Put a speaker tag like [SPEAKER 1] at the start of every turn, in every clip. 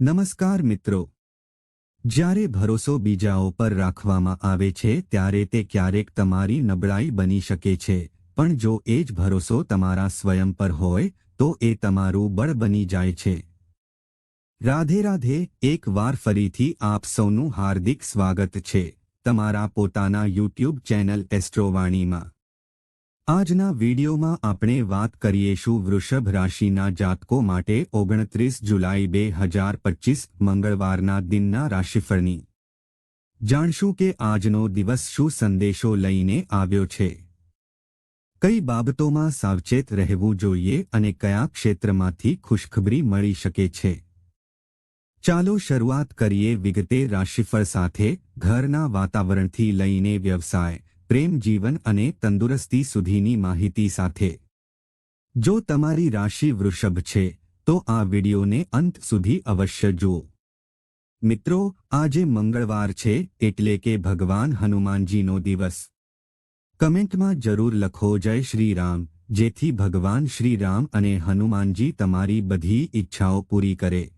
[SPEAKER 1] નમસ્કાર મિત્રો. જ્યારે ભરોસો બીજાઓ પર રાખવામાં આવે છે ત્યારે તે ક્યારેક તમારી નબળાઈ બની શકે છે. પણ જો એ જ ભરોસો તમારા સ્વયં પર હોય, તો એ તમારું બળ બની જાય છે. રાધે રાધે, એક વાર ફરીથી આપ સૌનું હાર્દિક સ્વાગત છે. તમારા પોતાના યુટ્યુબ ચેનલ એસ્ટ્રોવાણીમાં. આજના વિડીયોમાં આપણે વાત કરીએશું વૃષભ રાશિના જાતકો માટે ઓગણત્રીસ જુલાઈ બે હજાર પચીસ મંગળવારના દિનના રાશિફળની. જાણશું કે આજનો દિવસ શું સંદેશો લઈને આવ્યો છે. કઈ બાબતોમાં સાવચેત રહેવું જોઈએ અને કયા ક્ષેત્રમાંથી ખુશખબરી મળી શકે છે. ચાલો શરૂઆત કરીએ વિગતે રાશિફળ સાથે ઘરના વાતાવરણથી લઈને વ્યવસાય. પ્રેમ જીવન અને તંદુરસ્તી સુધીની માહિતી સાથે. જો તમારી રાશિ વૃષભ છે, તો આ વિડિયોને અંત સુધી અવશ્ય જુઓ. મિત્રો, આજે મંગળવાર છે, એટલે કે ભગવાન હનુમાનજીનો દિવસ. કમેન્ટમાં જરૂર લખો જય શ્રી રામ, જેથી ભગવાન શ્રી રામ અને હનુમાનજી તમારી બધી ઈચ્છાઓ પૂરી કરે.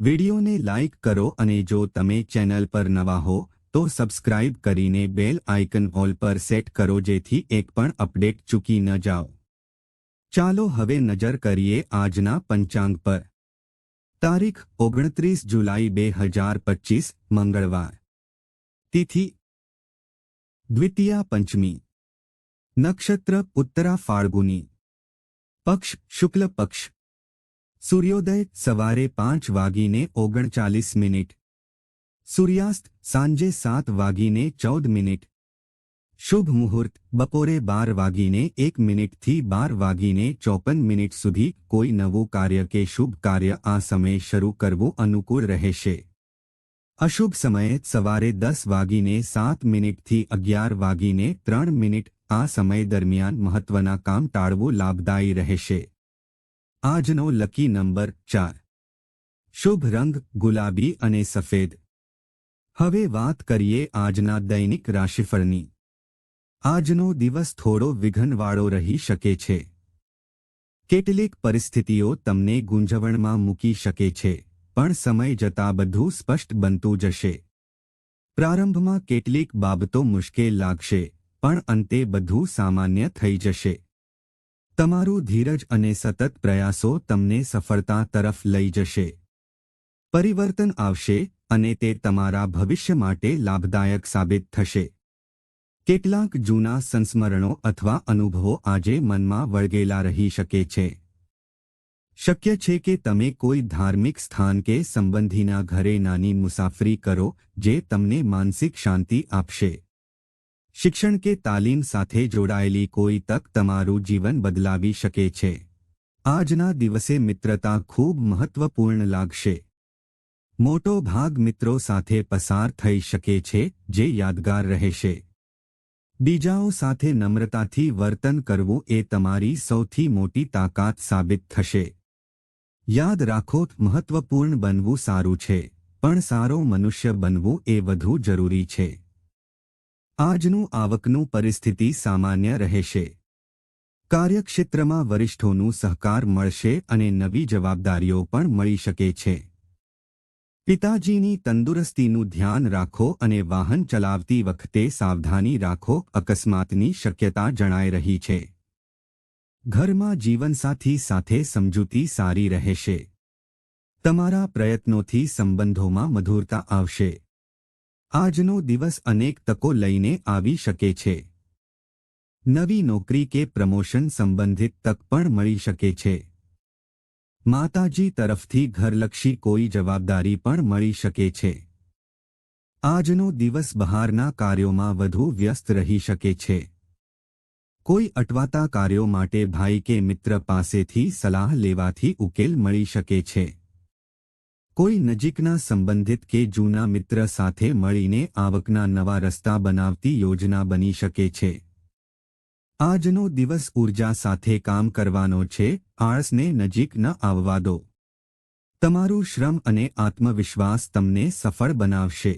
[SPEAKER 1] વિડિયોને લાઇક કરો અને જો તમે ચેનલ પર નવા હો તો સબસ્ક્રાઇબ કરીને બેલ આઇકન ઓલ પર સેટ કરો જેથી એક પણ અપડેટ ચૂકી ન જાઓ ચાલો હવે નજર કરીએ આજના પંચાંગ પર તારીખ ઓગણત્રીસ જુલાઈ બે હજાર પચીસ મંગળવાર તિથિ દ્વિતીયા પંચમી નક્ષત્ર ઉત્તરા ફાળગુની પક્ષ શુક્લ પક્ષ સૂર્યોદય સવારે પાંચ વાગીને ઓગણચાલીસ મિનિટ સૂર્યાસ્ત સાંજે સાત વાગીને ચૌદ મિનિટ શુભ મુહૂર્ત બપોરે બાર વાગીને એક મિનિટથી બાર વાગીને ચોપન મિનિટ સુધી કોઈ નવું કાર્ય કે શુભ કાર્ય આ સમયે શરૂ કરવું અનુકૂળ રહેશે અશુભ સમયે સવારે દસ વાગીને સાત મિનિટથી અગિયાર વાગીને ત્રણ મિનિટ આ સમય દરમિયાન મહત્વના કામ ટાળવું લાભદાયી રહેશે આજનો લકી નંબર ચાર શુભ રંગ ગુલાબી અને સફેદ હવે વાત કરીએ આજના દૈનિક રાશિફળની. આજનો દિવસ થોડો વિઘનવાળો રહી શકે છે. કેટલીક પરિસ્થિતિઓ તમને ગુંજવણમાં મૂકી શકે છે, પણ સમય જતાં બધું સ્પષ્ટ બનતું જશે. પ્રારંભમાં કેટલીક બાબતો મુશ્કેલ લાગશે, પણ અંતે બધું સામાન્ય થઈ જશે. તમારું ધીરજ અને સતત પ્રયાસો તમને સફળતા તરફ લઈ જશે. પરિવર્તન આવશે અને તે તમારા ભવિષ્ય માટે લાભદાયક સાબિત થશે. કેટલાક જૂના સંસ્મરણો અથવા અનુભવો આજે મનમાં વળગેલા રહી શકે છે. શક્ય છે કે તમે કોઈ ધાર્મિક સ્થાન કે સંબંધીના ઘરે નાની મુસાફરી કરો જે તમને માનસિક શાંતિ આપશે. શિક્ષણ કે તાલીમ સાથે જોડાયેલી કોઈ તક તમારું જીવન બદલાવી શકે છે. આજના દિવસે મિત્રતા ખૂબ મહત્વપૂર્ણ લાગશે. મોટો ભાગ મિત્રો સાથે પસાર થઈ શકે છે, જે યાદગાર રહેશે. બીજાઓ સાથે નમ્રતાથી વર્તન કરવું એ તમારી સૌથી મોટી તાકાત સાબિત થશે. યાદ રાખો, મહત્વપૂર્ણ બનવું સારું છે, પણ સારો મનુષ્ય બનવું એ વધુ જરૂરી છે. આજનું આવકનું પરિસ્થિતિ સામાન્ય રહેશે. કાર્યક્ષેત્રમાં વરિષ્ઠોનું સહકાર મળશે અને નવી જવાબદારીઓ પણ મળી શકે છે. પિતાજીની તંદુરસ્તીનું ધ્યાન રાખો અને વાહન ચલાવતી વખતે સાવધાની રાખો, અકસ્માતની શક્યતા જણાઈ રહી છે. ઘરમાં જીવનસાથી સાથે સમજૂતી સારી રહેશે. તમારા પ્રયત્નોથી સંબંધોમાં મધુરતા આવશે. આજનો દિવસ અનેક તકો લઈને આવી શકે છે. નવી નોકરી કે પ્રમોશન સંબંધિત તક પણ મળી શકે છે. માતાજી તરફથી ઘરલક્ષી કોઈ જવાબદારી પણ મળી શકે છે. આજનો દિવસ બહારના કાર્યોમાં વધુ વ્યસ્ત રહી શકે છે. કોઈ અટવાતા કાર્યો માટે ભાઈ કે મિત્ર પાસેથી સલાહ લેવાથી ઉકેલ મળી શકે છે. કોઈ નજીકના સંબંધિત કે જૂના મિત્ર સાથે મળીને આવકના નવા રસ્તા બનાવતી યોજના બની શકે છે. આજનો દિવસ ઊર્જા સાથે કામ કરવાનો છે, આળસને નજીક ન આવવા દો. તમારું શ્રમ અને આત્મવિશ્વાસ તમને સફળ બનાવશે.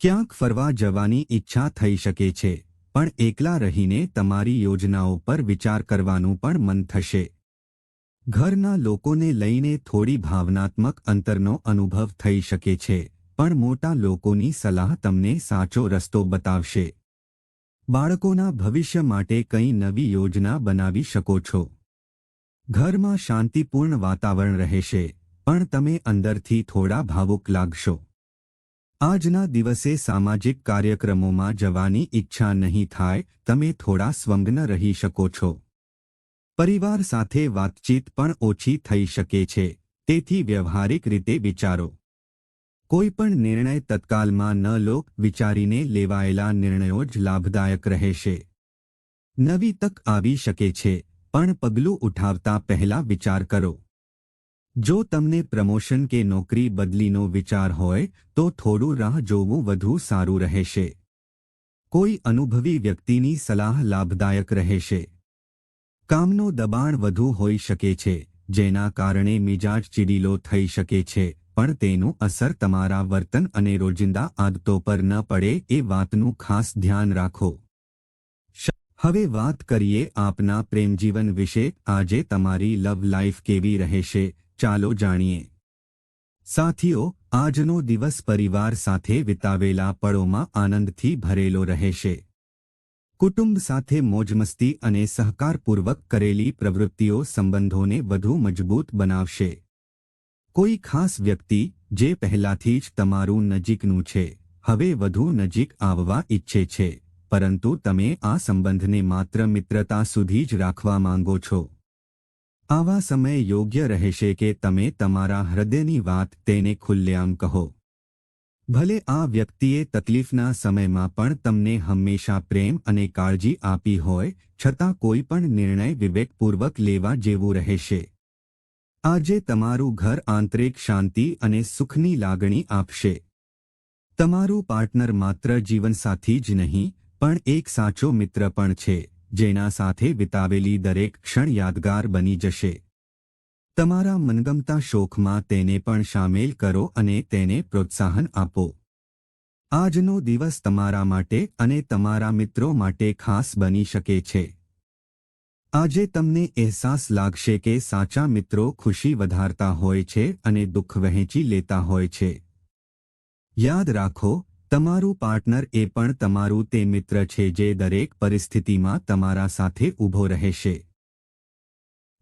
[SPEAKER 1] ક્યાંક ફરવા જવાની ઈચ્છા થઈ શકે છે, પણ એકલા રહીને તમારી યોજનાઓ પર વિચાર કરવાનું પણ મન થશે. ઘરના લોકોને લઈને થોડી ભાવનાત્મક અંતરનો અનુભવ થઈ શકે છે, પણ મોટા લોકોની સલાહ તમને સાચો રસ્તો બતાવશે. બાળકોના ભવિષ્ય માટે કંઈ નવી યોજના બનાવી શકો છો. ઘરમાં શાંતિપૂર્ણ વાતાવરણ રહેશે, પણ તમે અંદરથી થોડા ભાવુક લાગશો. આજના દિવસે સામાજિક કાર્યક્રમોમાં જવાની ઈચ્છા નહીં થાય, તમે થોડા સ્વંગ્ન રહી શકો છો. પરિવાર સાથે વાતચીત પણ ઓછી થઈ શકે છે, તેથી વ્યવહારિક રીતે વિચારો. કોઈ પણ નિર્ણય તત્કાલમાં ન લો વિચારીને લેવાયેલા નિર્ણયો જ લાભદાયક રહેશે. નવી તક આવી શકે છે, પણ પગલું ઉઠાવતા પહેલા વિચાર કરો. જો તમને પ્રમોશન કે નોકરી બદલીનો વિચાર હોય, તો થોડું રાહ જોવું વધુ સારું રહેશે. કોઈ અનુભવી વ્યક્તિની સલાહ લાભદાયક રહેશે. કામનો દબાણ વધુ હોઈ શકે છે, જેના કારણે મિજાજ ચીડીલો થઈ શકે છે. પણ તેનું અસર તમારા વર્તન અને રોજિંદા આદતો પર ન પડે એ વાતનું ખાસ ધ્યાન રાખો. હવે વાત કરીએ આપના પ્રેમજીવન વિશે. આજે તમારી લવ લાઈફ કેવી રહેશે? ચાલો જાણીએ. સાથીઓ, આજનો દિવસ પરિવાર સાથે વિતાવેલા પળોમાં આનંદથી ભરેલો રહેશે. કુટુંબ સાથે મોજમસ્તી અને સહકારપૂર્વક કરેલી પ્રવૃત્તિઓ સંબંધોને વધુ મજબૂત બનાવશે. કોઈ ખાસ વ્યક્તિ જે પહેલાથી જ તમારું નજીકનું છે, હવે વધુ નજીક આવવા ઈચ્છે છે, પરંતુ તમે આ સંબંધને માત્ર મિત્રતા સુધી જ રાખવા માંગો છો. આવા સમય યોગ્ય રહેશે કે તમે તમારા હૃદયની વાત તેને ખુલ્લેઆમ કહો. ભલે આ વ્યક્તિએ તકલીફના સમયમાં પણ તમને હંમેશા પ્રેમ અને કાળજી આપી હોય, છતાં કોઈ પણ નિર્ણય વિવેકપૂર્વક લેવા જેવું રહેશે. આજે તમારું ઘર આંતરિક શાંતિ અને સુખની લાગણી આપશે. તમારું પાર્ટનર માત્ર જીવનસાથી જ નહીં, પણ એક સાચો મિત્ર પણ છે, જેના સાથે વિતાવેલી દરેક ક્ષણ યાદગાર બની જશે. તમારા મનગમતા શોખમાં તેને પણ સામેલ કરો અને તેને પ્રોત્સાહન આપો. આજનો દિવસ તમારા માટે અને તમારા મિત્રો માટે ખાસ બની શકે છે. આજે તમને અહેસાસ લાગશે કે સાચા મિત્રો ખુશી વધારતા હોય છે અને દુઃખ વહેંચી લેતા હોય છે. યાદ રાખો, તમારું પાર્ટનર એ પણ તમારું તે મિત્ર છે જે દરેક પરિસ્થિતિમાં તમારા સાથે ઊભો રહેશે.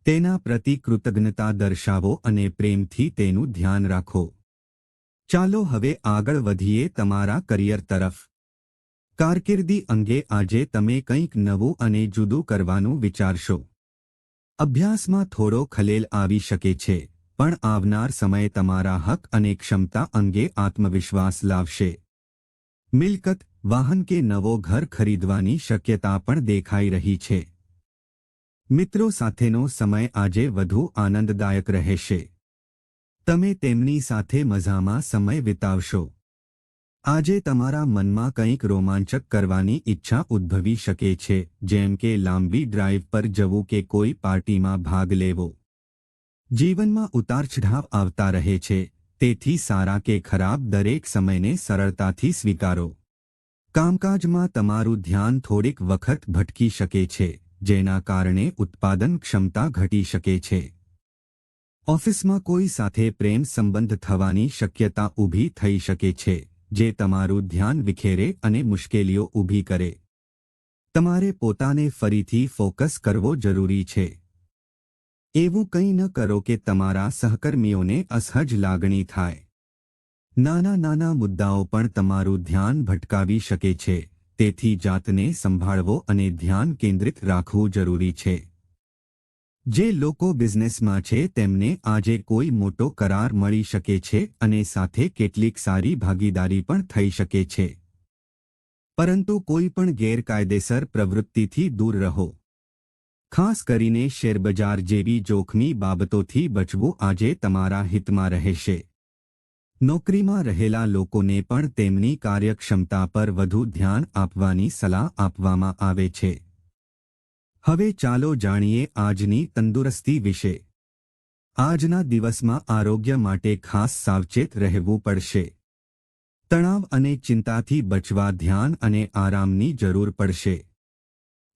[SPEAKER 1] તેના પ્રતિ કૃતજ્ઞતા દર્શાવો અને પ્રેમથી તેનું ધ્યાન રાખો. ચાલો હવે આગળ વધીએ તમારા કરિયર તરફ. કારકિર્દી અંગે આજે તમે કંઈક નવું અને જુદું કરવાનું વિચારશો. અભ્યાસમાં થોડો ખલેલ આવી શકે છે, પણ આવનાર સમય તમારા હક અને ક્ષમતા અંગે આત્મવિશ્વાસ લાવશે. મિલકત, વાહન કે નવો ઘર ખરીદવાની શક્યતા પણ દેખાઈ રહી છે. મિત્રો સાથેનો સમય આજે વધુ આનંદદાયક રહેશે. તમે તેમની સાથે મજામાં સમય વિતાવશો. આજે તમારા મનમાં કંઈક રોમાંચક કરવાની ઈચ્છા ઉદ્ભવી શકે છે, જેમ કે લાંબી ડ્રાઈવ પર જવું કે કોઈ પાર્ટીમાં ભાગ લેવો. જીવનમાં ઉતારચઢાવ આવતા રહે છે, તેથી સારા કે ખરાબ દરેક સમયને સરળતાથી સ્વીકારો. કામકાજમાં તમારું ધ્યાન થોડીક વખત ભટકી શકે છે, જેના કારણે ઉત્પાદન ક્ષમતા ઘટી શકે છે. ઓફિસમાં કોઈ સાથે પ્રેમ સંબંધ થવાની શક્યતા ઊભી થઈ શકે છે. જે તમારું ધ્યાન વિખેરે અને મુશ્કેલીઓ ઊભી કરે. તમારે પોતાને ફરીથી ફોકસ કરવો જરૂરી છે. એવું કંઈ ન કરો કે તમારા સહકર્મીઓને અસહજ લાગણી થાય. નાના નાના મુદ્દાઓ પણ તમારું ધ્યાન ભટકાવી શકે છે, તેથી જાતને સંભાળવો અને ધ્યાન કેન્દ્રિત રાખવું જરૂરી છે. જે લોકો બિઝનેસમાં છે, તેમને આજે કોઈ મોટો કરાર મળી શકે છે અને સાથે કેટલીક સારી ભાગીદારી પણ થઈ શકે છે. પરંતુ કોઈ પણ ગેરકાયદેસર પ્રવૃત્તિથી દૂર રહો. ખાસ કરીને શેરબજાર જેવી જોખમી બાબતોથી બચવું આજે તમારા હિતમાં રહેશે. નોકરીમાં રહેલા લોકોને પણ તેમની કાર્યક્ષમતા પર વધુ ધ્યાન આપવાની સલાહ આપવામાં આવે છે. હવે ચાલો જાણીએ આજની તંદુરસ્તી વિશે. આજના દિવસમાં આરોગ્ય માટે ખાસ સાવચેત રહેવું પડશે. તણાવ અને ચિંતાથી બચવા ધ્યાન અને આરામની જરૂર પડશે.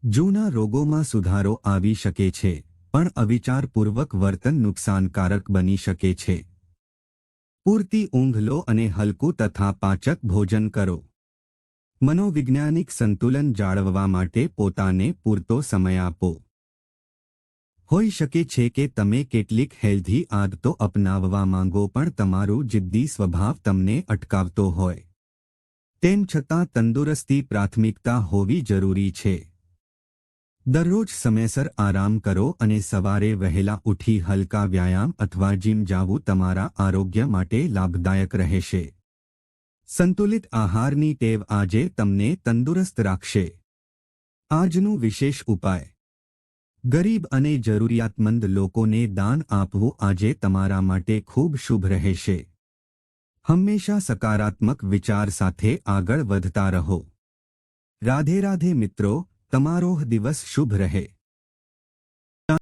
[SPEAKER 1] જૂના રોગોમાં સુધારો આવી શકે છે, પણ અવિચારપૂર્વક વર્તન નુકસાનકારક બની શકે છે. પૂરતી ઊંઘ લો અને હલકું તથા પાચક ભોજન કરો. મનોવૈજ્ઞાનિક સંતુલન જાળવવા માટે પોતાને પૂરતો સમય આપો. હોઈ શકે છે કે તમે કેટલીક હેલ્ધી આદતો અપનાવવા માંગો પણ તમારું જિદ્દી સ્વભાવ તમને અટકાવતો હોય. તેમ છતાં તંદુરસ્તી પ્રાથમિકતા હોવી જરૂરી છે. દરરોજ સમયસર આરામ કરો અને સવારે વહેલા ઉઠી હલકા વ્યાયામ અથવા જીમ જાવું તમારા આરોગ્ય માટે લાભદાયક રહેશે. સંતુલિત આહારની ટેવ આજે તમને તંદુરસ્ત રાખશે. આજનું વિશેષ ઉપાય. ગરીબ અને જરૂરિયાતમંદ લોકોને દાન આપવું આજે તમારા માટે ખૂબ શુભ રહેશે. હંમેશા સકારાત્મક વિચાર સાથે આગળ વધતા રહો. રાધે રાધે મિત્રો, તમારો દિવસ શુભ રહે.